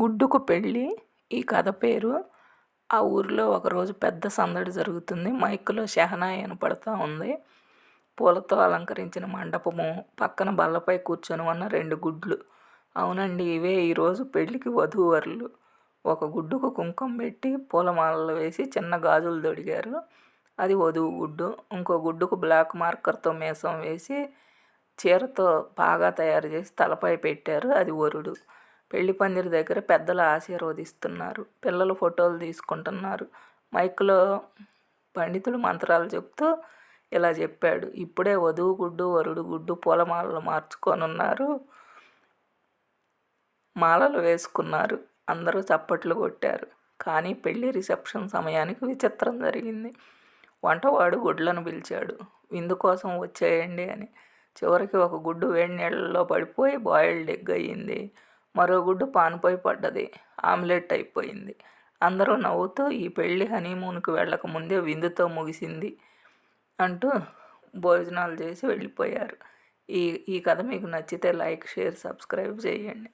గుడ్డుకు పెళ్ళి ఈ కథ పేరు. ఆ ఊరిలో ఒకరోజు పెద్ద సందడి జరుగుతుంది. మైక్లో షహనా వినపడతా ఉంది. పూలతో అలంకరించిన మండపము పక్కన బల్లపై కూర్చొని ఉన్న రెండు గుడ్లు. అవునండి ఇవే ఈరోజు పెళ్ళికి వధూవరులు. ఒక గుడ్డుకు కుంకుమ పెట్టి పూలమాలలు వేసి చిన్న గాజులు తొడిగారు. అది వధువు గుడ్డు. ఇంకో గుడ్డుకు బ్లాక్ మార్కర్తో మీసం వేసి చీరతో బాగా తయారు చేసి తలపై పెట్టారు. అది వరుడు. పెళ్ళి పందిరి దగ్గర పెద్దలు ఆశీర్వదిస్తున్నారు. పిల్లలు ఫోటోలు తీసుకుంటున్నారు. మైక్లో పండితుడు మంత్రాలు చెప్తూ ఇలా చెప్పాడు. ఇప్పుడే వధువు గుడ్డు వరుడు గుడ్డు పూలమాలలు మార్చుకొనున్నారు. మాలలు వేసుకున్నారు. అందరూ చప్పట్లు కొట్టారు. కానీ పెళ్ళి రిసెప్షన్ సమయానికి విచిత్రం జరిగింది. వంటవాడు గుడ్లను పిలిచాడు. విందు కోసం వచ్చేయండి అని. చివరికి ఒక గుడ్డు వేడి నీళ్ళలో పడిపోయి బాయిల్డ్ ఎగ్ అయ్యింది. మరో గుడ్డు పానుపోయి పడ్డది. ఆమ్లెట్ అయిపోయింది. అందరూ నవ్వుతూ ఈ పెళ్ళి హనీమూన్కి వెళ్ళకముందే విందుతో ముగిసింది అంటూ భోజనాలు చేసి వెళ్ళిపోయారు. ఈ ఈ కథ మీకు నచ్చితే లైక్ షేర్ సబ్స్క్రైబ్ చేయండి.